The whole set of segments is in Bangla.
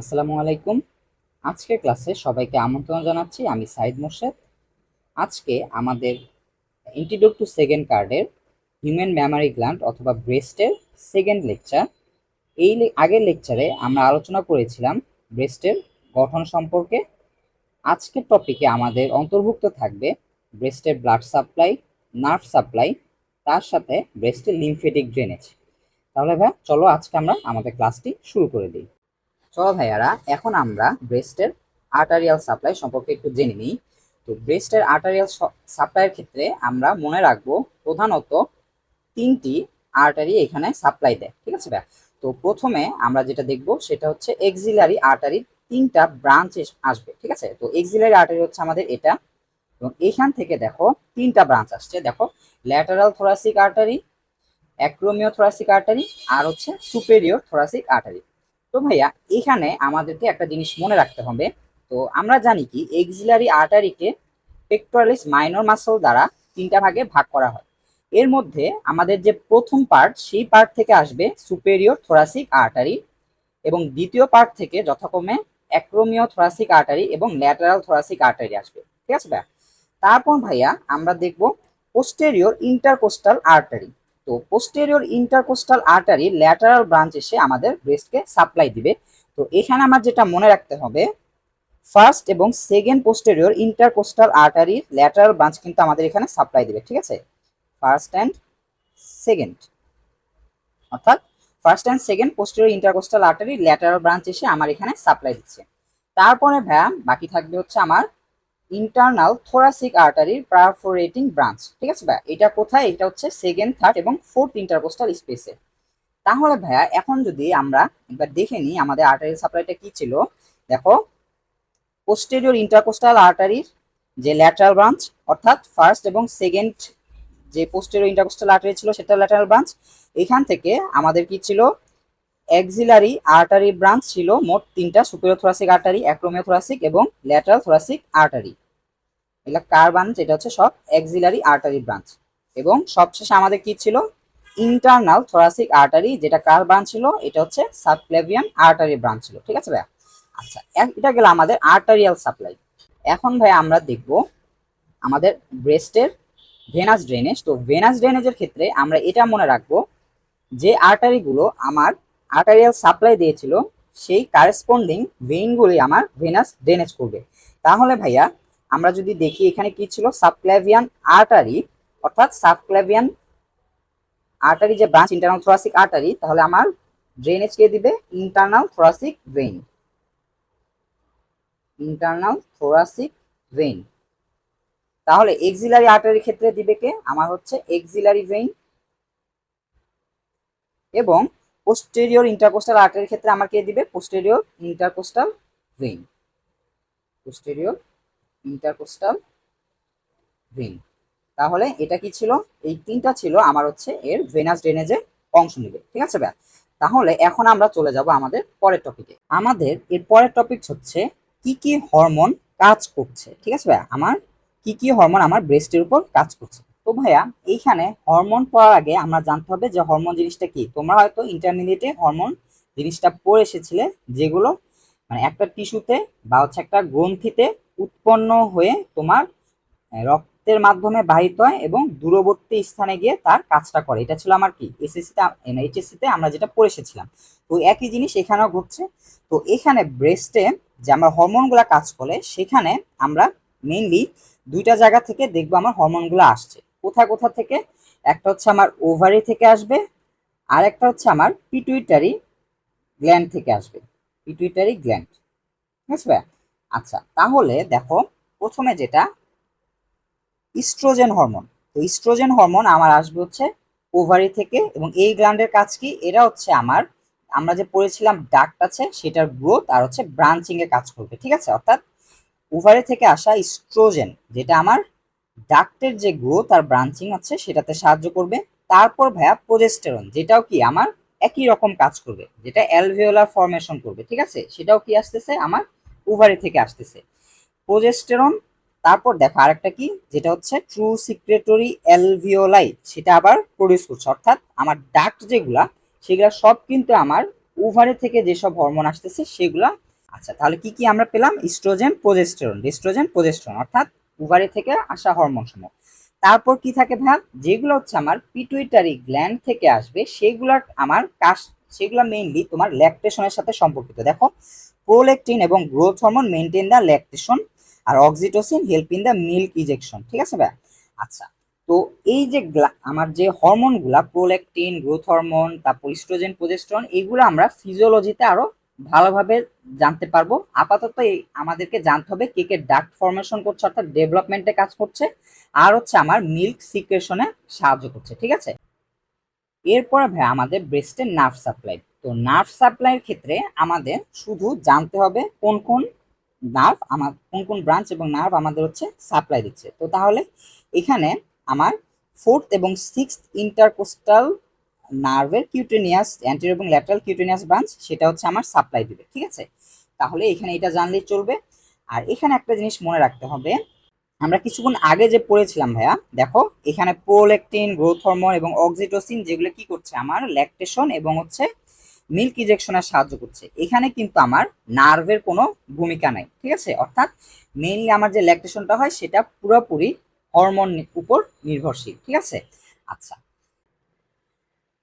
আসসালামু আলাইকুম। আজকের ক্লাসে সবাইকে আমন্ত্রণ জানাচ্ছি, আমি সাইদ মোর্শেদ। আজকে আমাদের ইন্টিডিউট টু সেকেন্ড কার্ডের হিউম্যান মেমারি গ্ল্যান্ড অথবা ব্রেস্টের সেকেন্ড লেকচার এই আগের লেকচারে আমরা আলোচনা করেছিলাম ব্রেস্টের গঠন সম্পর্কে। আজকের টপিকে আমাদের অন্তর্ভুক্ত থাকবে ব্রেস্টের ব্লাড সাপ্লাই নার্ভ সাপ্লাই তার সাথে ব্রেস্টের লিমফেটিক ড্রেনেজ তাহলে ভাই, চলো আজকে আমরা আমাদের ক্লাসটি শুরু করে দিই। চলো ভাইয়ারা, এখন আমরা ব্রেস্টের আর্টারিয়াল সাপ্লাই সম্পর্কে একটু জেনে নিই। তো ব্রেস্টের আর্টারিয়াল সাপ্লাইয়ের ক্ষেত্রে আমরা মনে রাখব প্রধানত তিনটি আর্টারি এখানে সাপ্লাই দেয়, ঠিক আছে ভাই তো প্রথমে আমরা যেটা দেখব সেটা হচ্ছে এক্সিলারি আর্টারি তিনটা ব্রাঞ্চ আসবে, ঠিক আছে? তো এক্সিলারি আর্টারি হচ্ছে আমাদের এটা। এবং এখান থেকে দেখো তিনটা ব্রাঞ্চ আসছে। দেখো lateral thoracic artery acromio thoracic artery আর হচ্ছে সুপেরিয়র থোরাসিক আর্টারি তো ভাইয়া, এখানে আমাদেরকে একটা জিনিস মনে রাখতে হবে। তো আমরা জানি কি এক্সিলারি আর্টারিকে পেক্টোরালিস মাইনর মাসল দ্বারা তিনটা ভাগে ভাগ করা হয়। এর মধ্যে আমাদের যে প্রথম পার্ট সেই পার্ট থেকে আসবে সুপেরিয়র থোরাসিক আর্টারি এবং দ্বিতীয় পার্ট থেকে যথাক্রমে অ্যাক্রোমিও থোরাসিক আর্টারি এবং ল্যাটারাল থোরাসিক আর্টারি আসবে। ঠিক আছে ভাইয়া? তারপর ভাইয়া আমরা দেখব পোস্টেরিয়র ইন্টারকোস্টাল আর্টারি তো posterior intercostal artery lateral branch এসে আমাদের ব্রেস্টকে সাপ্লাই দিবে। তো এখানে আমার যেটা মনে রাখতে হবে ফার্স্ট এবং সেকেন্ড পোস্টেরিয়র ইন্টারকোস্টাল আর্টারির ল্যাটারাল ব্রাঞ্চ কিন্তু আমাদের এখানে সাপ্লাই দিবে, ঠিক আছে? ফার্স্ট অ্যান্ড সেকেন্ড অর্থাৎ first and second posterior intercostal artery lateral branch এসে আমার এখানে সাপ্লাই দিচ্ছে। তারপরে ভ্যাম, বাকি থাকবে হচ্ছে আমার ইন্টারনাল থোরাসিক আর্টারির পারফোরেটিং ব্রাঞ্চ ঠিক আছে ভাইয়া এটা কোথায়? এটা হচ্ছে সেকেন্ড থার্ড এবং ফোর্থ ইন্টারকোস্টাল স্পেসে তাহলে ভাইয়া, এখন যদি আমরা একবার দেখে নিই আমাদের আর্টারি সাপ্লাইটা কি ছিল, দেখো পোস্টেরিয়র ইন্টারকোস্টাল আর্টারির যে ল্যাটারাল ব্রাঞ্চ অর্থাৎ ফার্স্ট এবং সেকেন্ড যে পোস্টেরিয়র ইন্টারকোস্টাল আর্টারি ছিল, সেটা ল্যাটারাল ব্রাঞ্চ এখান থেকে আমাদের কি ছিল? এক্সিলারি আর্টারি ব্রাঞ্চ ছিল মোট তিনটা superior thoracic artery acromio thoracic এবং ল্যাটারাল থোরাসিক আর্টারি এগুলা কার ব্রাঞ্চ এটা হচ্ছে সব এক্সিলারি আর্টারি ব্রাঞ্চ এবং সবশেষে আমাদের কি ছিল? ইন্টারনাল থোরাসিক আর্টারি যেটা কার ব্রাঞ্চ ছিল? এটা হচ্ছে সাবক্লেভিয়ান আর্টারি ব্রাঞ্চ ছিল। ঠিক আছে ভাইয়া? আচ্ছা এটা গেল আমাদের আর্টারিয়াল সাপ্লাই এখন ভাই আমরা দেখব আমাদের ব্রেস্টের ভেনাস ড্রেনেজ তো ভেনাস ড্রেনেজের ক্ষেত্রে আমরা এটা মনে রাখব যে আর্টারিগুলো আমার আর্টারিয়াল সাপ্লাই দিয়েছিল, সেই কারেসপন্ডিং ভেইনগুলি আমার ভেনাস ড্রেনেজ করবে। তাহলে ভাইয়া, আমরা যদি দেখি এখানে কি ছিল? সাবক্লেভিয়ান আর্টারি অর্থাৎ সাবক্লেভিয়ান আর্টারি যে ব্রাঞ্চ ইন্টারনাল থোরাসিক আর্টারি তাহলে আমার ড্রেনেজ কে দিবে? Internal thoracic vein internal thoracic vein তাহলে এক্সিলারি আর্টারির ক্ষেত্রে দিবে কে? আমার হচ্ছে এক্সিলারি ভেইন এবং পোস্টেরিয়র ইন্টারকোস্টাল আর্টারির ক্ষেত্রে আমার কে দিবে? Posterior intercostal vein posterior intercostal vein তাহলে এটা কি ছিল? এই তিনটা ছিল, আমার হচ্ছে এর ভেনাস ড্রেনেজে অংশ নেবে। ঠিক আছে ভাই তাহলে এখন আমরা চলে যাব আমাদের পরের টপিকে আমাদের এর পরের টপিক হচ্ছে কি কি হরমোন কাজ করছে? ঠিক আছে ভাইয়া আমার কি কি হরমোন আমার ব্রেস্টের উপর কাজ করছে? তো ভাইয়া, এইখানে হরমোন পড়ার আগে আমরা জানতে হবে যে হরমোন জিনিসটা কি? তোমরা হয়তো ইন্টারমিডিয়েটে হরমোন জিনিসটা পড়ে এসেছিলে যেগুলো মানে একটা টিস্যুতে বা হচ্ছে একটা গ্রন্থিতে উৎপন্ন হয়ে তোমার রক্তের মাধ্যমে বাহিত হয় এবং দূরবর্তী স্থানে গিয়ে তার কাজটা করে। এটা ছিল আমার কি? এসএসসিতে এইচএসসিতে আমরা যেটা পড়ে এসেছিলাম। তো একই জিনিস এখানেও ঘটছে। তো এখানে ব্রেস্টে যে আমরা হরমোনগুলো কাজ করে, সেখানে আমরা মেইনলি দুইটা জায়গা থেকে দেখব আমার হরমোনগুলো আসছে। কোথা কোথা থেকে? একটা হচ্ছে আমার ওভারি থেকে আসবে, আর একটা হচ্ছে আমার পিটুইটারি গ্ল্যান্ড থেকে আসবে। পিটুইটারি গ্ল্যান্ড ঠিক আচ্ছা তাহলে দেখো, প্রথমে যেটা ইস্ট্রোজেন হরমোন তো ইস্ট্রোজেন হরমোন আমার আসবে হচ্ছে ওভারি থেকে, এবং এই গ্ল্যান্ডের কাজ কি? এরা হচ্ছে আমার, আমরা যে পড়েছিলাম ডাক্ট আছে, সেটার গ্রোথ আর হচ্ছে ব্রাঞ্চিং এর কাজ করবে, ঠিক আছে? অর্থাৎ ওভারি থেকে আসা ইস্ট্রোজেন যেটা আমার ডাক্টের যে গ্রোথ আর ব্রাঞ্চিং আছে সেটাতে সাহায্য করবে। তারপর ভাইয়া প্রোজেস্টেরন যেটাও কি আমার একই রকম কাজ করবে, যেটা অ্যালভিওলার ফর্মেশন করবে, ঠিক আছে? সেটাও কি আসতেছে? আমার ওভারি থেকে আসতেছে। প্রোজেস্টেরন তারপর দেখো আরেকটা কি? যেটা হচ্ছে ট্রু সিক্রেটরি অ্যালভিওলাই সেটা আবার প্রডিউস করছে। অর্থাৎ আমার ডাক্ট যেগুলা, সেগুলা সব কিন্তু আমার ওভারে থেকে যেসব হরমোন আসতেছে, সেগুলা আচ্ছা তাহলে কি কি আমরা পেলাম? ইস্ট্রোজেন প্রোজেস্টেরন ইস্ট্রোজেন প্রোজেস্টেরন অর্থাৎ উভারি থেকে আসা হরমোন সমূহ। তারপর কি থাকে ভাব যেগুলো হচ্ছে আমার পিটুইটারি গ্ল্যান্ড থেকে আসবে, সেগুলোর আমার কাশ সেগুলো মেইনলি তোমার ল্যাকটেশনের সাথে সম্পর্কিত। দেখো প্রোলেকটিন এবং growth hormone maintain the lactation R oxytocin help in the milk ejection ঠিক আছে ভাই আচ্ছা তো এই যে আমার যে হরমোনগুলা প্রোলেকটিন গ্রোথ হরমোন তারপর ইস্ট্রোজেন প্রোজেস্ট্রন এগুলো আমরা ফিজিওলজিতে আরও ভালোভাবে জানতে পারব। আপাতত এই আমাদেরকে জানতে হবে কে কে ডাক্ট ফর্মেশন করছে অর্থাৎ ডেভেলপমেন্টে কাজ করছে আর হচ্ছে আমার মিল্ক সিক্রেশনে সাহায্য করছে, ঠিক আছে? এরপরে ভাই আমাদের ব্রেস্টের নার্ভ সাপ্লাই তো নার্ভ সাপ্লাইয়ের ক্ষেত্রে আমাদের শুধু জানতে হবে কোন কোন নার্ভ আমার, কোন কোন ব্রাঞ্চ এবং নার্ভ আমাদের হচ্ছে সাপ্লাই দিচ্ছে। তো তাহলে এখানে আমার ফোর্থ এবং সিক্সথ ইন্টারকোস্টাল নার্ভের কিউটেনিয়াস অ্যান্টির এবং ল্যাটারাল কিউটেনিয়াস ব্রাঞ্চ, সেটা হচ্ছে আমার সাপ্লাই দিবে, ঠিক আছে? তাহলে এখানে এটা জানলেই চলবে। আর এখানে একটা জিনিস মনে রাখতে হবে, আমরা কিছুক্ষণ আগে যে পড়েছিলাম ভাইয়া, দেখো, এখানে প্রোলেকটিন গ্রোথ হরমোন এবং অক্সিটোসিন যেগুলো কি করছে আমার ল্যাকটেশন এবং হচ্ছে মিল্ক ইজেকশনে সাহায্য করছে। এখানে কিন্তু আমার নার্ভের কোনো ভূমিকা নাই, ঠিক আছে? অর্থাৎ মেইনলি আমার যে ল্যাকটেশনটা হয়, সেটা পুরোপুরি হরমোন উপর নির্ভরশীল, ঠিক আছে? আচ্ছা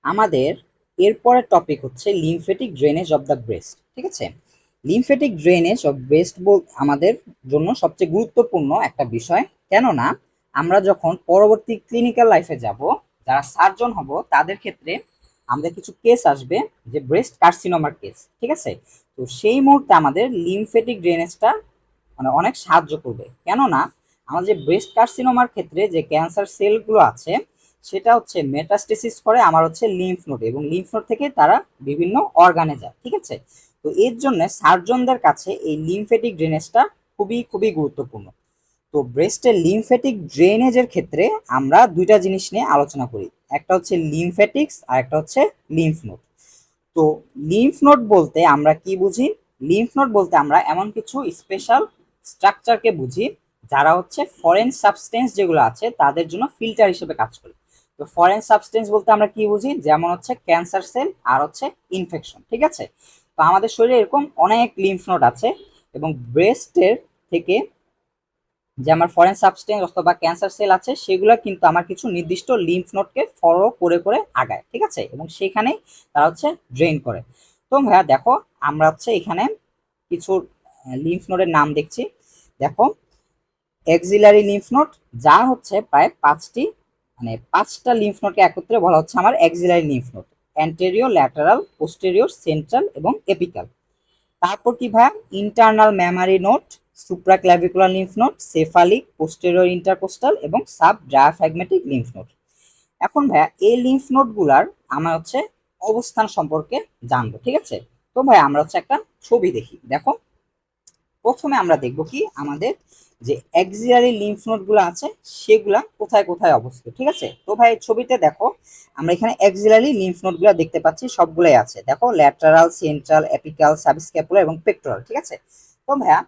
আমাদের এরপরের টপিক হচ্ছে lymphatic drainage of the breast ঠিক আছে? লিমফেটিক ড্রেনেজ অফ ব্রেস্ট বল, আমাদের জন্য সবচেয়ে গুরুত্বপূর্ণ একটা বিষয়। কেননা, আমরা যখন পরবর্তী ক্লিনিক্যাল লাইফে যাব, যারা সার্জন হব, তাদের ক্ষেত্রে আমাদের কিছু কেস আসবে, যে ব্রেস্ট কার্সিনোমার কেস ঠিক আছে? তো সেই মুহূর্তে আমাদের লিমফেটিক ড্রেনেজটা মানে অনেক সাহায্য করবে। কেননা, আমাদের যে ব্রেস্ট কার্সিনোমার ক্ষেত্রে যে ক্যান্সার সেলগুলো আছে সেটা হচ্ছে মেটাস্টেসিস করে, আমার হচ্ছে লিম্ফ নোড এবং লিম্ফ নোড থেকে তারা বিভিন্ন অর্গানে যায়, ঠিক আছে? তো এর জন্য সার্জনদের কাছে এই লিমফেটিক ড্রেনেজটা খুবই খুবই গুরুত্বপূর্ণ। তো ব্রেস্টের লিমফেটিক ড্রেনেজের ক্ষেত্রে আমরা দুইটা জিনিস নিয়ে আলোচনা করি। একটা হচ্ছে লিমফেটিক্স আর একটা হচ্ছে লিম্ফ নোড তো লিম্ফ নোড বলতে আমরা কি বুঝি? লিম্ফ নোড বলতে আমরা এমন কিছু স্পেশাল স্ট্রাকচারকে বুঝি, যারা হচ্ছে ফরেন সাবস্টেন্স যেগুলো আছে, তাদের জন্য ফিল্টার হিসেবে কাজ করে। তো ফরেন সাবস্টেন্স বলতে আমরা কি বুঝি? যেমন হচ্ছে ক্যান্সার সেল আর হচ্ছে ইনফেকশন ঠিক আছে? তো আমাদের শরীরে এরকম অনেক লিম্ফ নোড আছে এবং ব্রেস্টের থেকে যে আমার ফরেন সাবস্টেন্স অথবা ক্যান্সার সেল আছে, সেগুলো কিন্তু আমার কিছু নির্দিষ্ট লিম্ফ নোডকে ফলো করে করে আগায়, ঠিক আছে? এবং সেখানে তারা হচ্ছে ড্রেন করে। তো ভাইয়া, দেখো, আমরা হচ্ছে এখানে কিছু লিম্ফ নোডের নাম দেখছি। দেখো এক্সিলারি লিম্ফ নোড যা হচ্ছে প্রায় পাঁচটি মানে পাঁচটা লিম্ফ নোটকে একত্রে বলা হচ্ছে আমার axillary lymph node anterior lateral posterior central এবং এপিক্যাল তারপর কি ভাইয়া? Internal mammary node supraclavicular lymph node cephalic posterior intercostal এবং সাব ডায়াফ্র্যাগমেটিক লিম্ফ নোট এখন ভাইয়া, এই লিম্ফ নোটগুলার আমার হচ্ছে অবস্থান সম্পর্কে জানব, ঠিক আছে? তো ভাই আমরা হচ্ছে একটা ছবি দেখি। দেখো প্রথমে আমরা দেখব কি আমাদের যে এক্সিলারি লিম্ফ নোডগুলো আছে, সেগুলা কোথায় কোথায় অবস্থিত, ঠিক আছে? তো ভাই ছবিতে দেখো, আমরা এখানে এক্সিলারি লিম্ফ নোডগুলো দেখতে পাচ্ছি, সবগুলোই আছে। দেখো ল্যাটারাল সেন্ট্রাল এপিক্যাল সাবস্ক্যাপুলার এবং পেক্টোরাল ঠিক আছে? তো ভাইয়া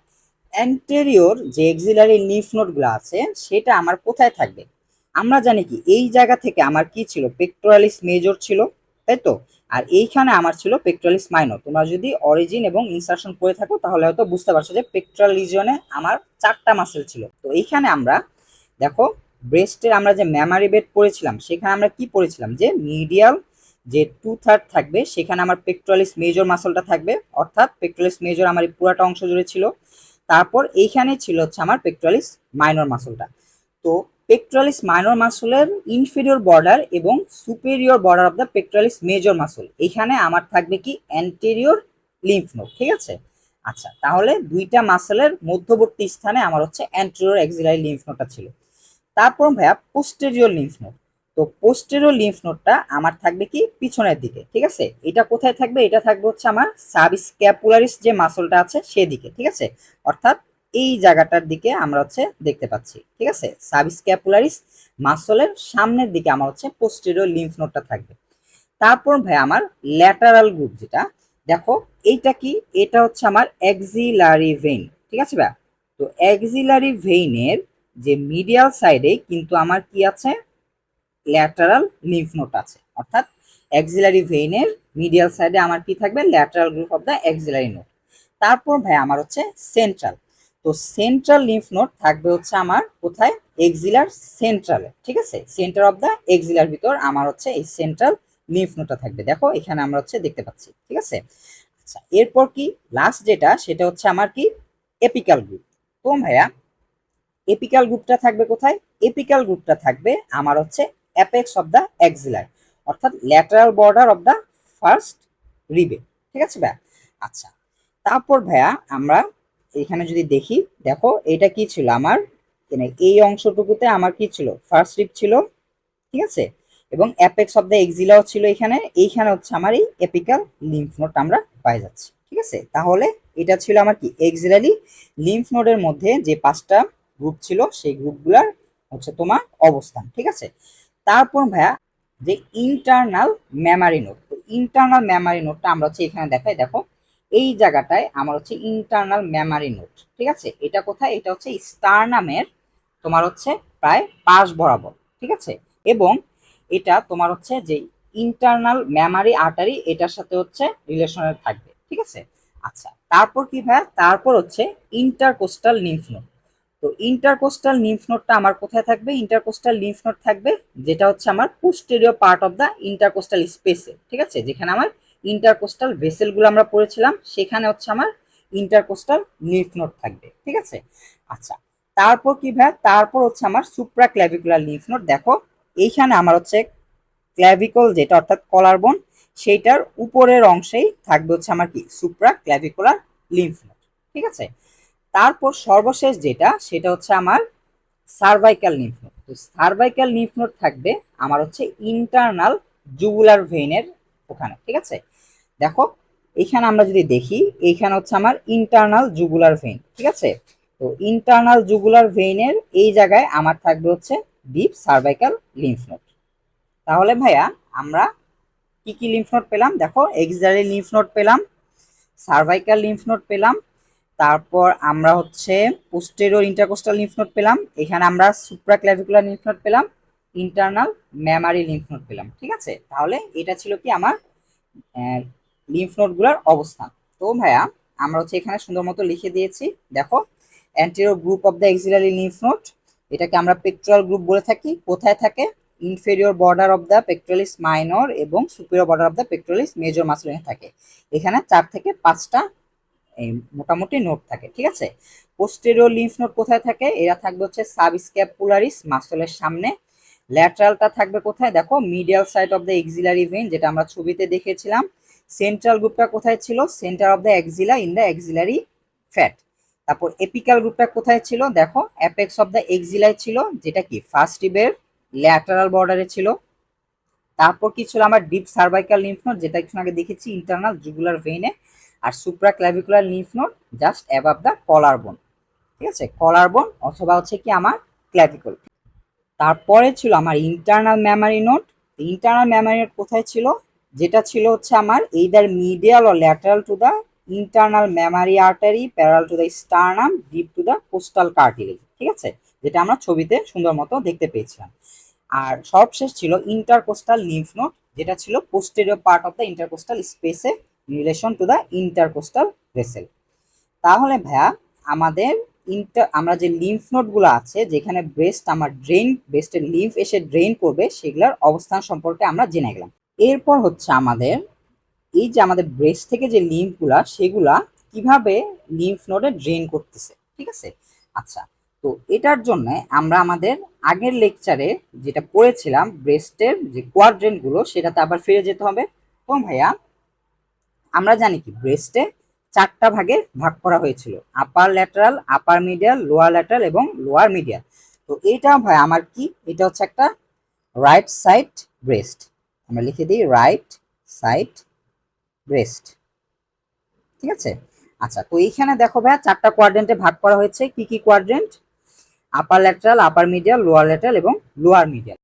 অ্যান্টেরিয়র যে এক্সিলারি লিম্ফ নোডগুলো আছে, সেটা আমার কোথায় থাকবে? আমরা জানি কি, এই জায়গা থেকে আমার কি ছিল? পেক্টোরালিস মেজর ছিল, তাই তো? আর এইখানে আমার ছিল পেক্ট্রালিস মাইনর তোমরা যদি অরিজিন এবং ইনসার্শন করে থাকো, তাহলে হয়তো বুঝতে পারছ যে পেক্ট্রাল আমার চারটা মাসেল ছিল। তো এইখানে আমরা, দেখো ব্রেস্টের আমরা যে মেমারি বেড পড়েছিলাম, সেখানে আমরা কি পড়েছিলাম? যে মিডিয়াল যে টু থার্ড থাকবে, সেখানে আমার পেক্ট্রালিস মেজর মাসলটা থাকবে, অর্থাৎ পেক্ট্রালিস মেজর আমার এই পুরাটা অংশ জুড়ে ছিল। তারপর এইখানে ছিল হচ্ছে আমার পেক্ট্রালিস মাইনর মাসলটা তো পেক্ট্রালিস মাইনর মাসুলের ইনফেরিয়র বর্ডার এবং superior border of the pectoralis major muscle এখানে আমার থাকবে কি অ্যান্টেরিয়র লিম্ফ নোড ঠিক আছে? আচ্ছা তাহলে দুইটা মাসেলের মধ্যবর্তী স্থানে আমার হচ্ছে অ্যান্টেরিয়র এক্সিলারি লিম্ফ নোডটা ছিল। তারপর ভাইয়া পোস্টেরিয়র লিম্ফ নোড তো পোস্টেরিয়র লিম্ফ নোডটা আমার থাকবে কি পিছনের দিকে, ঠিক আছে? এটা কোথায় থাকবে? এটা থাকবে হচ্ছে আমার সাবস্ক্যাপুলারিস যে মাসলটা আছে সেদিকে, ঠিক আছে? অর্থাৎ এই জায়গাটার দিকে আমরা হচ্ছে দেখতে পাচ্ছি, ঠিক আছে? সাবস্ক্যাপুলারিস মাসলের সামনের দিকে আমার হচ্ছে পোস্টেরিয়র লিম্ফ নোডটা থাকবে। তারপর ভাই আমার ল্যাটারাল গ্রুপ যেটা, দেখো এইটা কি? এটা হচ্ছে আমার এক্সিলারি ভেইন ঠিক আছে ভাই? তো এক্সিলারি ভেইনের যে মিডিয়াল সাইডে কিন্তু আমার কি আছে? ল্যাটারাল লিম্ফ নোড আছে। অর্থাৎ এক্সিলারি ভেইনের মিডিয়াল সাইডে আমার কি থাকবে? Lateral group of the axillary node তারপর ভাই আমার হচ্ছে সেন্ট্রাল তো সেন্ট্রাল লিম্ফ নোড থাকবে হচ্ছে আমার কোথায়? এক্সিলার সেন্ট্রালে ঠিক আছে? সেন্টার অফ দ্য এক্সিলার ভিতর আমার হচ্ছে এই সেন্ট্রাল লিম্ফ নোডটা থাকবে। দেখো, এখানে আমরা হচ্ছে দেখতে পাচ্ছি, ঠিক আছে? আচ্ছা এরপর কি? লাস্ট যেটা, সেটা হচ্ছে আমার কি? এপিক্যাল গ্রুপ তো ভাইয়া এপিক্যাল গ্রুপটা থাকবে কোথায়? এপিক্যাল গ্রুপটা থাকবে আমার হচ্ছে অ্যাপেক্স অফ দ্য এক্সিলার অর্থাৎ lateral border of the first রিবে ঠিক আছে ভাইয়া? আচ্ছা তারপর ভাইয়া আমরা এখানে যদি দেখি, দেখো এটা কি ছিল আমার? এই অংশটুকুতে আমার কি ছিল? ফার্স্ট রিপ ছিল, ঠিক আছে? এবং অ্যাপেক্স অফ দ্য এক্সিলাও ছিল এখানে, এইখানে হচ্ছে আমার এই এপিক্যাল লিম্ফ নোট আমরা পাই যাচ্ছি, ঠিক আছে? তাহলে এটা ছিল আমার কি? এক্সিলারি লিম্ফ নোডের মধ্যে যে পাঁচটা গ্রুপ ছিল, সেই গ্রুপগুলার হচ্ছে তোমার অবস্থান, ঠিক আছে? তারপর ভাইয়া, যে internal mammary node internal mammary নোটটা আমরা হচ্ছে এখানে দেখাই, দেখো। এই জায়গাটায় আমার হচ্ছে ইন্টারনাল মেমারি নোট ঠিক আছে? এটা কোথায়? এটা হচ্ছে স্টারনামের তোমার হচ্ছে প্রায় পাশ বরাবর, ঠিক আছে? এবং এটা তোমার হচ্ছে যে ইন্টারনাল মেমারি আর্টারি এটার সাথে হচ্ছে রিলেশনে থাকবে, ঠিক আছে? আচ্ছা তারপর কি ভাইয়া? তারপর হচ্ছে ইন্টারকোস্টাল লিম্ফ নোট তো ইন্টারকোস্টাল লিম্ফ নোটটা আমার কোথায় থাকবে? ইন্টারকোস্টাল লিম্ফ নোট থাকবে, যেটা হচ্ছে আমার posterior part of the intercostal স্পেসে ঠিক আছে? যেখানে আমার ইন্টারকোস্টাল ভেসেলগুলো আমরা পড়েছিলাম, সেখানে হচ্ছে আমার ইন্টারকোস্টাল লিম্ফ নোট থাকবে, ঠিক আছে? আচ্ছা তারপর কি ভাই? তারপর হচ্ছে আমার সুপ্রা ক্ল্যাভিকুলার লিম্ফ নোট দেখো, এইখানে আমার হচ্ছে ক্ল্যাভিকল যেটা, অর্থাৎ কলার বোন সেইটার উপরের অংশেই থাকবে হচ্ছে আমার কি? সুপ্রা ক্ল্যাভিকুলার লিম্ফ নোট ঠিক আছে? তারপর সর্বশেষ যেটা, সেটা হচ্ছে আমার সার্ভাইকাল লিম্ফ নোট তো সার্ভাইকাল লিম্ফ নোট থাকবে আমার হচ্ছে ইন্টারনাল জুগুলার ভেইনের ওখানে, ঠিক আছে? দেখো এইখানে আমরা যদি দেখি এইখানে হচ্ছে আমার ইন্টারনাল জুগুলার ভেইন ঠিক আছে? তো ইন্টারনাল জুগুলার ভেইনের এই জায়গায় আমার থাকবে হচ্ছে ডিপ সার্ভাইকাল লিম্ফ নোট তাহলে ভাইয়া, আমরা কি কি লিম্ফ নোট পেলাম? দেখো এক্সারি লিম্ফ নোট পেলাম সার্ভাইকাল লিম্ফ নোট পেলাম, তারপর আমরা হচ্ছে পোস্টেরিয়র ইন্টারকোস্টাল লিম্ফ নোট পেলাম, এখানে আমরা সুপ্রা ক্ল্যাভিকুলার লিম্ফ নোট পেলাম ইন্টারনাল মেমারি লিম্ফ নোট পেলাম, ঠিক আছে? তাহলে এটা ছিল কি আমার লিম্ফ নোটগুলোর অবস্থান তো ভাইয়া, আমরা হচ্ছে এখানে সুন্দর মতো লিখে দিয়েছি। দেখো anterior group of the axillary lymph node এটাকে আমরা পেক্ট্রাল গ্রুপ বলে থাকি। কোথায় থাকে? Inferior border of the pectoralis minor এবং superior border of the pectoralis major মাসুলিনে থাকে। এখানে চার থেকে পাঁচটা, এই, মোটামুটি নোট থাকে, ঠিক আছে? পোস্টেরিয়র লিম্ফ নোট কোথায় থাকে? এরা থাকবে হচ্ছে সাব সাবস্ক্যাপুলারিস মাসলের সামনে। ল্যাটারালটা থাকবে কোথায়? দেখো medial side of the axillary vein যেটা আমরা ছবিতে দেখেছিলাম। সেন্ট্রাল গ্রুপটা কোথায় ছিল? Centre of the axilla in the axillary fat তারপর এপিক্যাল গ্রুপটা কোথায় ছিল? দেখো অ্যাপেক্স অফ দ্য এক্সিলাই ছিল, যেটা কি? ফার্স্ট রিবের ল্যাটারাল বর্ডারে ছিল। তারপর কি ছিল? আমার ডিপ সার্ভাইকাল লিম্ফ নোট যেটা একটু আগে দেখেছি ইন্টারনাল জুগুলার ভেইনে আর supraclavicular lymph node just above the collar bone ঠিক আছে? কলার বোন অথবা হচ্ছে কি আমার ক্ল্যাভিকল তারপরে ছিল আমার internal mammary node internal mammary node কোথায় ছিল? যেটা ছিল হচ্ছে আমার either medial O lateral to the internal mammary artery parallel to the sternum deep to the costal cartilage ঠিক আছে? যেটা আমরা ছবিতে সুন্দর মতো দেখতে পেয়েছিলাম। আর সবশেষ ছিল ইন্টারকোস্টাল লিম্ফ নোট যেটা ছিল posterior part of the intercostal স্পেসে relation to the intercostal vessel তাহলে ভাইয়া, আমাদের ইন্টার আমরা যে লিম্ফ নোটগুলো আছে, যেখানে ব্রেস্ট আমার ড্রেন ব্রেস্টের লিম্ফ এসে ড্রেন করবে, সেগুলোর অবস্থান সম্পর্কে আমরা জেনে গেলাম। এরপর হচ্ছে আমাদের এই যে আমাদের ব্রেস্ট থেকে যে লিম্ফগুলা সেগুলা কীভাবে লিম্ফ নোডে ড্রেন করতেছে, ঠিক আছে? আচ্ছা তো এটার জন্য আমরা আমাদের আগের লেকচারে যেটা পড়েছিলাম ব্রেস্টের যে কোয়াড্রেন্টগুলো সেটাতে আবার ফিরে যেতে হবে। তো ভাইয়া? আমরা জানি কি ব্রেস্টে চারটা ভাগে ভাগ করা হয়েছিল upper lateral upper medial lower lateral এবং লোয়ার মিডিয়াল তো এটা ভাই আমার কি? এটা হচ্ছে একটা রাইট সাইড ব্রেস্ট আমরা লিখে দিই রাইট সাইড ব্রেস্ট ঠিক আছে? আচ্ছা তো এইখানে দেখো ভাইয়া চারটা কোয়াড্রেন্টে ভাগ করা হয়েছে। কি কি quadrant upper lateral upper medial lower lateral এবং লোয়ার মিডিয়াল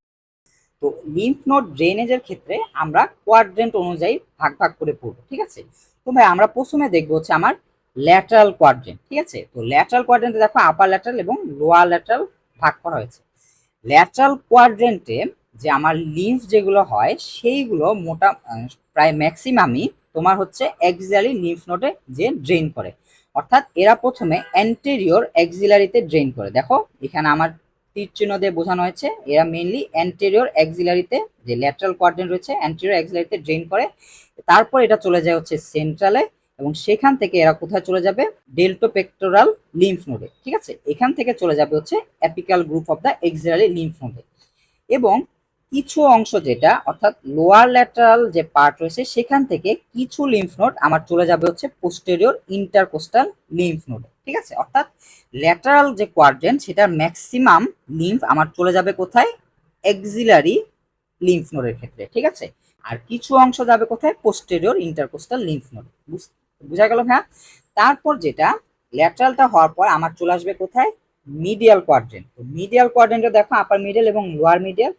তো লিম্ফ নোড ড্রেনেজের ক্ষেত্রে আমরা কোয়াড্রেন্ট অনুযায়ী ভাগ ভাগ করে পড়ব, ঠিক আছে? তো ভাই আমরা প্রথমে দেখব হচ্ছে আমার ল্যাটারাল কোয়াড্রেন্ট ঠিক আছে? তো ল্যাটারাল কোয়াড্রেন্টে দেখো আপার ল্যাটারাল এবং লোয়ার ল্যাটারাল ভাগ করা হয়েছে। ল্যাটারাল কোয়াড্রেন্টে যে আমার লিম্ফ যেগুলো হয়, সেইগুলো মোটা প্রায় ম্যাক্সিমামই তোমার হচ্ছে এক্সিলারি লিম্ফ নোডে যে ড্রেন করে। অর্থাৎ এরা প্রথমে অ্যান্টেরিয়র এক্সিলারিতে ড্রেন করে। দেখো, এখানে আমার তীর চিহ্ন দিয়ে বোঝানো হয়েছে। এরা মেইনলি অ্যান্টেরিয়র এক্সিলারিতে যে ল্যাটারাল কোয়াড্রেন্ট রয়েছে অ্যান্টেরিয়র এক্সিলারিতে ড্রেন করে। তারপর এটা চলে যায় হচ্ছে সেন্ট্রালে এবং সেখান থেকে এরা কোথায় চলে যাবে? ডেল্টোপেক্টোরাল লিম্ফ নোডে ঠিক আছে? এখান থেকে চলে যাবে হচ্ছে apical group of the axillary lymph নোডে এবং কিছু অংশ যেটা, অর্থাৎ লোয়ার ল্যাটারাল যে পার্ট রয়েছে, সেখান থেকে কিছু লিম্ফ নোড আমার চলে যাবে হচ্ছে পোস্টেরিয়র ইন্টারকোস্টাল লিম্ফ নোডে ঠিক আছে? অর্থাৎ ল্যাটারাল যে কোয়াড্রেন্ট সেটার ম্যাক্সিমাম লিম্ফ আমার চলে যাবে কোথায়? এক্সিলারি লিম্ফ নোডের ক্ষেত্রে, ঠিক আছে? আর কিছু অংশ যাবে কোথায়? পোস্টেরিয়র ইন্টারকোস্টাল লিম্ফ নোড বুঝা গেল হ্যাঁ তারপর যেটা ল্যাটারালটা হওয়ার পর আমার চলে আসবে কোথায়? মিডিয়াল কোয়াড্রেন্ট মিডিয়াল কোয়াড্রেন্টে দেখো আপার মিডিয়াল এবং লোয়ার মিডিয়াল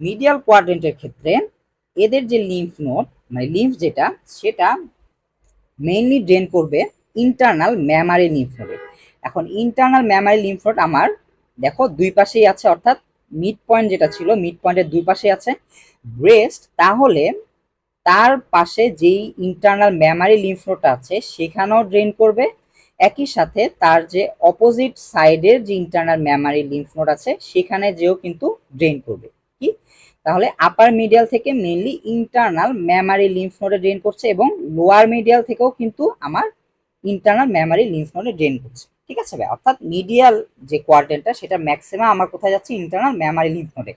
মিডিয়াল কোয়াড্রেন্টের ক্ষেত্রে এদের যে লিম্ফ নোড মানে লিম্ফ যেটা, সেটা মেইনলি ড্রেন করবে ইন্টারনাল ম্যামারি লিম্ফ নোডে এখন ইন্টারনাল ম্যামারি লিম্ফ নোড আমার, দেখো, দুই পাশেই আছে, অর্থাৎ মিড পয়েন্ট যেটা ছিল মিড পয়েন্টের দুই পাশেই আছে। ব্রেস্ট তাহলে তার পাশে যেই ইন্টারনাল ম্যামারি লিম্ফ নোডটা আছে, সেখানেও ড্রেন করবে। একই সাথে তার যে অপোজিট সাইডের যে ইন্টারনাল ম্যামারি লিম্ফ নোড আছে, সেখানে যেও কিন্তু ড্রেন করবে। কি? তাহলে আপার মিডিয়াল থেকে মেইনলি ইন্টারনাল ম্যামারি লিম্ফ নোডে ড্রেন করছে এবং লোয়ার মিডিয়াল থেকেও কিন্তু আমার ইন্টারনাল ম্যামারি লিম্ফ নোডে ড্রেন করছে। ঠিক আছে ভাই? অর্থাৎ মিডিয়াল যে কোয়ার্ডেন্টটা সেটা ম্যাক্সিমাম আমার কোথায় যাচ্ছে? ইন্টারনাল ম্যামারি লিম্ফ নোডে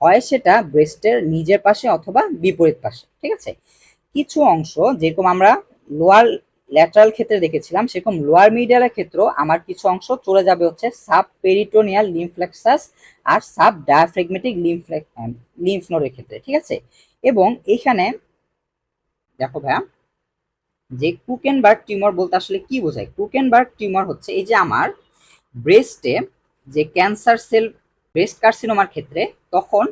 হয় সেটা ব্রেস্টের নিজের পাশে অথবা বিপরীত পাশে। ঠিক আছে? কিছু অংশ যেরকম আমরা লোয়ার ল্যাটারাল ক্ষেত্রে দেখেছিলাম, সেরকম লোয়ার মিডিয়ালের ক্ষেত্রেও আমার কিছু অংশ চলে যাবে হচ্ছে সাব পেরিটোনিয়াল লিমফ্লেক্সাস আর সাব ডায়াফ্রেগমেটিক লিমফ্লেক লিম্ফ নোডের ক্ষেত্রে, ঠিক আছে? এবং এখানে দেখো ভাইয়া, যে কুকেনবার্গ টিউমার বলতে আসলে কি বোঝায়? কুকেনবার্গ টিউমার হচ্ছে এই যে আমার ব্রেস্টে যে ক্যান্সার সেল ব্রেস্ট কার্সিনোমার ক্ষেত্রে তখন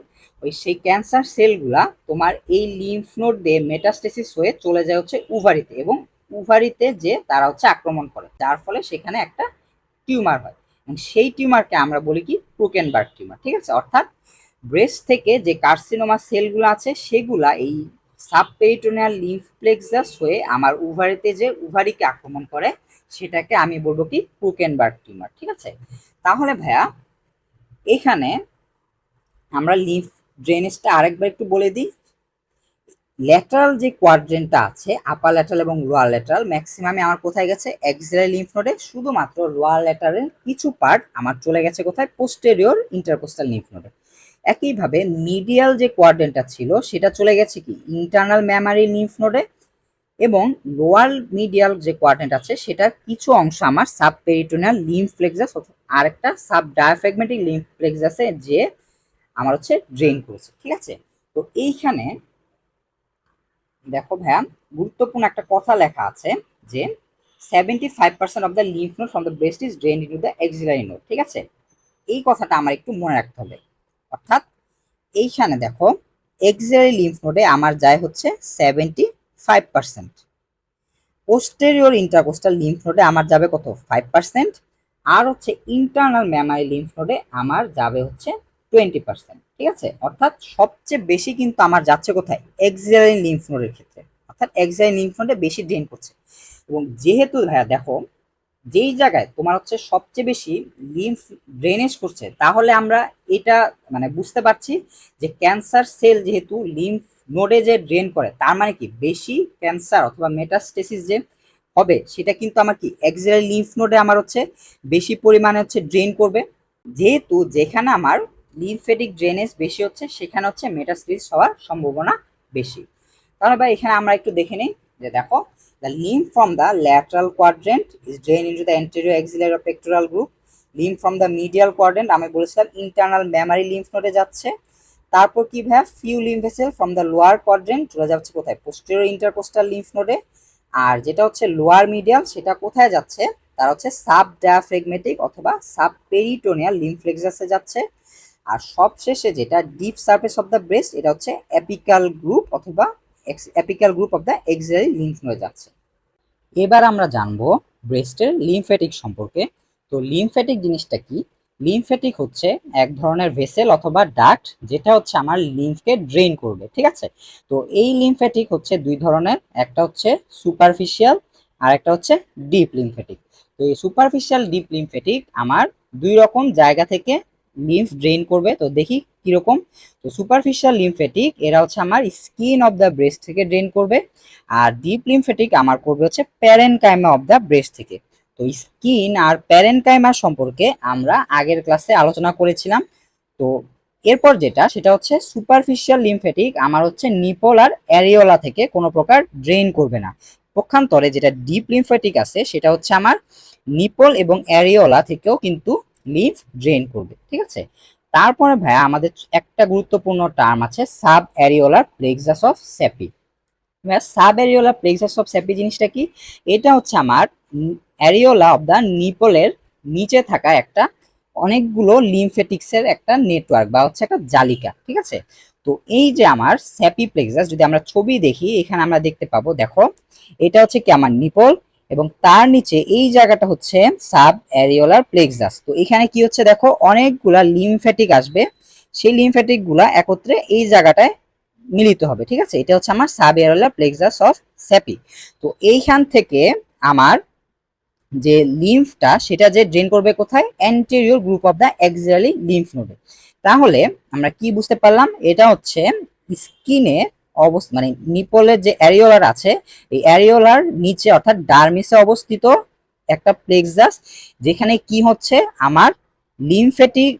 ওই সেই ক্যান্সার সেলগুলা তোমার এই লিম্ফ নোড দিয়ে মেটাস্টেসিস হয়ে চলে যায় হচ্ছে উভারিতে এবং উভারিতে যে তারা হচ্ছে আক্রমণ করে, যার ফলে সেখানে একটা টিউমার হয়। এবং সেই টিউমারকে আমরা বলি কি? ক্রুকেনবার্গ টিউমার ঠিক আছে? অর্থাৎ ব্রেস্ট থেকে যে কার্সিনোমা সেলগুলো আছে, সেগুলা এই সাবপেরিটোনিয়াল লিম্ফ প্লেক্সাস হয়ে আমার উভারিতে যে উভারিকে আক্রমণ করে, সেটাকে আমি বলব কি? ক্রুকেনবার্গ টিউমার ঠিক আছে? তাহলে ভাইয়া, এখানে আমরা লিম্ফ ড্রেনেজটা আরেকবার একটু বলে দিই। ল্যাটারাল যে কোয়াড্রেন্টটা আছে আপার ল্যাটারাল এবং লোয়ার ল্যাটারাল ম্যাক্সিমামে আমার কোথায় গেছে? এক্সিলারি লিম্ফ নোডে শুধুমাত্র লোয়ার ল্যাটারের কিছু পার্ট আমার চলে গেছে কোথায়? পোস্টেরিয়র ইন্টারকোস্টাল লিম্ফ নোডে একইভাবে মিডিয়াল যে কোয়াড্রেন্টটা ছিল, সেটা চলে গেছে কি? ইন্টারনাল ম্যামারি লিম্ফ নোডে এবং লোয়ার মিডিয়াল যে কোয়াড্রেন্ট আছে সেটা কিছু অংশ আমার সাব পেরিটোনিয়াল লিম্ফ প্লেক্সাস আর একটা সাব ডায়াফ্রেগমেটিক লিম্ফ প্লেক্সাসে যে আমার হচ্ছে ড্রেন করেছে। ঠিক আছে? তো এইখানে দেখো ভাইয়া গুরুত্বপূর্ণ একটা কথা লেখা আছে যে seventy five percent of the lymph node from the breast is drain into the axillary node ঠিক আছে? এই কথাটা আমার একটু মনে রাখতে হবে। অর্থাৎ এইখানে দেখো এক্সিলারি লিম্ফ নোডে আমার যায় হচ্ছে seventy five percent posterior intercostal lymph নোডে আমার যাবে কত? ফাইভ পার্সেন্ট আর হচ্ছে ইন্টারনাল ম্যামারি লিম্ফ নোডে আমার যাবে হচ্ছে টোয়েন্টি পার্সেন্ট ঠিক আছে? অর্থাৎ সবচেয়ে বেশি কিন্তু আমার যাচ্ছে কোথায়? এক্সিলারি লিম্ফ নোডের ক্ষেত্রে। অর্থাৎ এক্সিলারি লিম্ফ নোডে বেশি ড্রেন করছে। এবং যেহেতু ভাইয়া দেখো, যেই জায়গায় তোমার হচ্ছে সবচেয়ে বেশি লিম্ফ ড্রেনেজ করছে, তাহলে আমরা এটা মানে বুঝতে পারছি যে ক্যান্সার সেল যেহেতু লিম্ফ নোডে যে ড্রেন করে, তার মানে কি? বেশি ক্যান্সার অথবা মেটাস্টেসিস যে হবে, সেটা কিন্তু আমার কি? এক্সিলারি লিম্ফ নোডে আমার হচ্ছে বেশি পরিমাণে হচ্ছে ড্রেন করবে। যেহেতু যেখানে আমার লিমফেটিক ড্রেনেজ বেশি হচ্ছে, সেখানে হচ্ছে মেটাস্টেসিস হওয়ার সম্ভাবনা বেশি। তাহলে ভাই, এখানে আমরা একটু দেখে নিই যে দেখো the lymph from the lateral quadrant is drain the anterior axillary or pectoral group. Lymph from the medial quadrant, আমি বলেছিলাম ইন্টারনাল মেমারি লিম্ফ নোডে যাচ্ছে। তারপর কি ভাই few lymph vessel from the lower quadrant চলে যাচ্ছে কোথায়? পোস্টেরিয়র ইন্টারকোস্টাল লিম্ফ নোডে আর যেটা হচ্ছে লোয়ার মিডিয়াল সেটা কোথায় যাচ্ছে? তার হচ্ছে সাব ডায়াফ্রেগমেটিক অথবা সাব পেরিটোনিয়াল লিম্ফ্লেক্সাসে যাচ্ছে। আর সবশেষে যেটা deep surface of the breast এটা হচ্ছে অ্যাপিক্যাল গ্রুপ অথবা apical group of the axillary lymph নোডে যাচ্ছে। এবার আমরা জানব ব্রেস্টের লিমফ্যাটিক সম্পর্কে। তো লিমফ্যাটিক জিনিসটা কি? লিমফ্যাটিক হচ্ছে এক ধরনের ভেসেল অথবা ডাক্ট যেটা হচ্ছে আমার লিম্ফকে ড্রেন করবে, ঠিক আছে? তো এই লিমফ্যাটিক হচ্ছে দুই ধরনের, একটা হচ্ছে সুপারফিশিয়াল আর একটা হচ্ছে ডিপ লিমফ্যাটিক তো এই সুপারফিশিয়াল ডিপ লিমফ্যাটিক আমার দুই রকম জায়গা থেকে লিম্ফ ড্রেন করবে, তো দেখি কীরকম। তো সুপারফিশিয়াল লিমফ্যাটিক এরা হচ্ছে আমার স্কিন অফ দ্য ব্রেস্ট থেকে ড্রেন করবে, আর ডিপ লিমফ্যাটিক আমার করবে হচ্ছে প্যারেনকাইমা অফ দ্য ব্রেস্ট থেকে। তো স্কিন আর প্যারেনকাইমা সম্পর্কে আমরা আগের ক্লাসে আলোচনা করেছিলাম। তো এরপর যেটা, সেটা হচ্ছে সুপারফিশিয়াল লিমফ্যাটিক আমার হচ্ছে নিপল আর অ্যারিওলা থেকে কোনো প্রকার ড্রেন করবে না। পক্ষান্তরে যেটা ডিপ লিমফ্যাটিক আছে, সেটা হচ্ছে আমার নিপল এবং অ্যারিওলা থেকেও কিন্তু লিম্ফ ড্রেন করবে, ঠিক আছে? তারপরে ভাইয়া আমাদের একটা গুরুত্বপূর্ণ টার্ম আছে subareolar plexus of Sappey subareolar plexus of Sappey জিনিসটা কি? এটা হচ্ছে আমার অ্যারিওলা অফ দ্য নিপলের নিচে থাকা একটা অনেকগুলো লিমফেটিক্সের একটা নেটওয়ার্ক বা হচ্ছে একটা জালিকা, ঠিক আছে? তো এই যে আমার স্যাপি প্লেক্সাস যদি আমরা ছবি দেখি, এখানে আমরা দেখতে পাবো, দেখো, এটা হচ্ছে কি আমার নিপল এবং তার নিচে এই জায়গাটা হচ্ছে সাব অ্যারিওলার প্লেক্সাস। তো এখানে কি হচ্ছে দেখো, অনেকগুলা লিমফ্যাটিক আসবে। সেই লিমফ্যাটিকগুলা একত্রে এই জায়গাটায় মিলিত হবে, ঠিক আছে? এটা হচ্ছে আমার sub areolar plexus of Sappey. তো এইখান থেকে আমার যে লিম্ফটা, সেটা যে ড্রেন করবে কোথায়? Anterior group of the axillary lymph নোডে। তাহলে আমরা কি বুঝতে পারলাম? এটা হচ্ছে স্কিনে অবস্থ মানে নিপলের যে অ্যারিওলার আছে, এই অ্যারিওলার নিচে অর্থাৎ ডার্মিসে অবস্থিত একটা প্লেক্সাস যেখানে কি হচ্ছে? আমার লিমফেটিক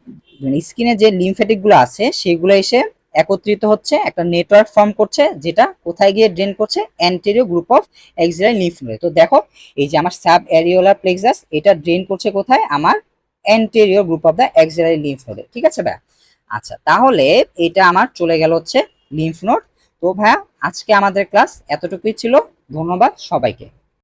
মানে স্কিনে যে লিমফেটিকগুলো আছে, সেগুলো এসে একত্রিত হচ্ছে, একটা নেটওয়ার্ক ফর্ম করছে, যেটা কোথায় গিয়ে ড্রেন করছে? Anterior group of axillary lymph নোডে তো দেখো, এই যে আমার সাব অ্যারিওলার প্লেক্সাস এটা ড্রেন করছে কোথায়? আমার anterior group of the axillary lymph নোডে ঠিক আছে, ভাই? আচ্ছা তাহলে এটা আমার চলে গেল হচ্ছে লিম্ফ নোড তো ভাইয়া আজকে আমাদের ক্লাস এতটুকুই ছিল। ধন্যবাদ সবাইকে।